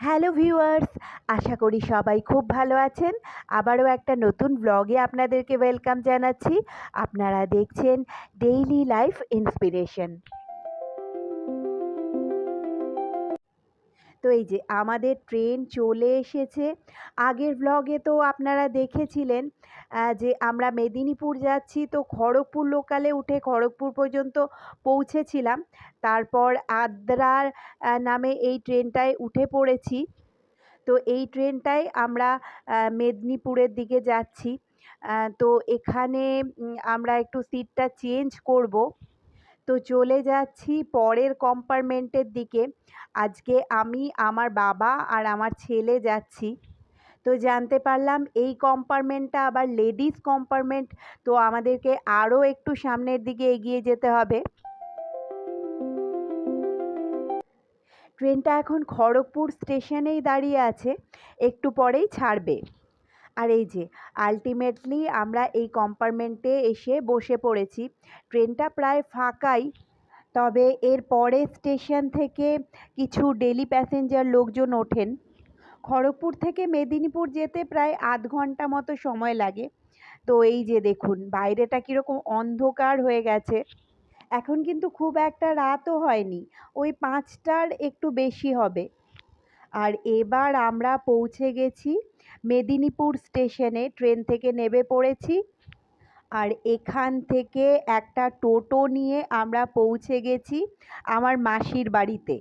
Hello viewers, আশা করি সবাই খুব ভালো আছেন। আবারও একটা নতুন ব্লগে আপনাদেরকে ওয়েলকাম জানাচ্ছি। আপনারা দেখছেন ডেইলি লাইফ ইন্সপিরেশন তো এই যে আমাদের ট্রেন চলে এসেছে। আগের ব্লগে তো আপনারা দেখেছিলেন যে আমরা মেদিনীপুর যাচ্ছি তো খড়গপুর লোকালে উঠে খড়গপুর পর্যন্ত পৌঁছেছিলাম। তারপর আদ্রার নামে এই ট্রেনটায় উঠে পড়েছি। তো এই ট্রেনটায় আমরা মেদিনীপুরের দিকে যাচ্ছি। তো এখানে আমরা একটু সিটটা চেঞ্জ করব। তো চলে যাচ্ছি পরের কম্পার্টমেন্টের দিকে। আজকে আমি, আমার বাবা আর আমার ছেলে যাচ্ছি। তো জানতে পারলাম এই কম্পার্টমেন্টটা আবার লেডিস কম্পার্টমেন্ট তো আমাদেরকে আরও একটু সামনের দিকে এগিয়ে যেতে হবে। ট্রেনটা এখন খড়গপুর স্টেশনেই দাঁড়িয়ে আছে। একটু পরেই ছাড়বে। আর এই যে আলটিমেটলি আমরা এই কম্পার্টমেন্টে এসে বসে পড়েছি। ট্রেনটা প্রায় ফাঁকাই, তবে এর পরের স্টেশন থেকে কিছু ডেলি প্যাসেঞ্জার লোকজন ওঠেন। খড়গপুর থেকে মেদিনীপুর যেতে প্রায় আধ ঘণ্টা মতো সময় লাগে। তো এই যে দেখুন, বাইরেটা কীরকম অন্ধকার হয়ে গেছে। এখন কিন্তু খুব একটা রাতও হয়নি, ওই পাঁচটার একটু বেশি হবে। আর এবার আমরা পৌঁছে গেছি মেদিনীপুর স্টেশনে, ট্রেন থেকে নেমে পড়েছি। আর এখান থেকে একটা টোটো নিয়ে আমরা পৌঁছে গেছি আমার মাসির বাড়িতে।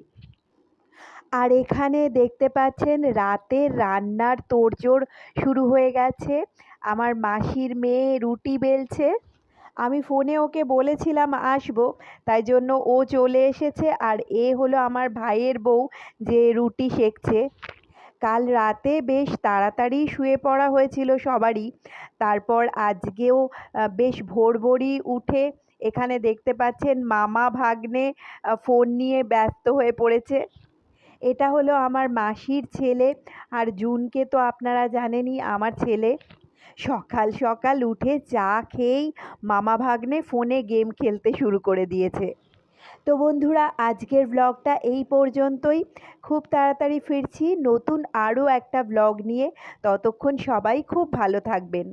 আর এখানে দেখতে পাচ্ছেন রাতের রান্নার তোড়জোড় শুরু হয়ে গেছে। আমার মাসির মেয়ে রুটি বেলছে। আমি ফোনে ওকে বলেছিলাম আসব, তাই জন্য ও চলে এসেছে আর এ হলো আমার ভাইয়ের বউ যে রুটি সেকছে কাল রাতে বেশ তাড়াতাড়ি শুয়ে পড়া হয়েছিল সবারই, তারপর আজকেও বেশ ভোর ভোরই উঠে এখানে দেখতে পাচ্ছেন মামা ভাগ্নে ফোন নিয়ে ব্যস্ত হয়ে পড়েছে। এটা হলো আমার মাসির ছেলে আর জুনকে তো আপনারা জানেনই, আমার ছেলে। সকাল সকাল উঠে চা খেয়েই মামা ভাগ্নে ফোনে গেম খেলতে শুরু করে দিয়েছে। তো বন্ধুরা, আজকের ব্লগটা এই পর্যন্তই। খুব তাড়াতাড়ি ফিরছি নতুন আরও একটা ব্লগ নিয়ে। ততক্ষণ সবাই খুব ভালো থাকবেন।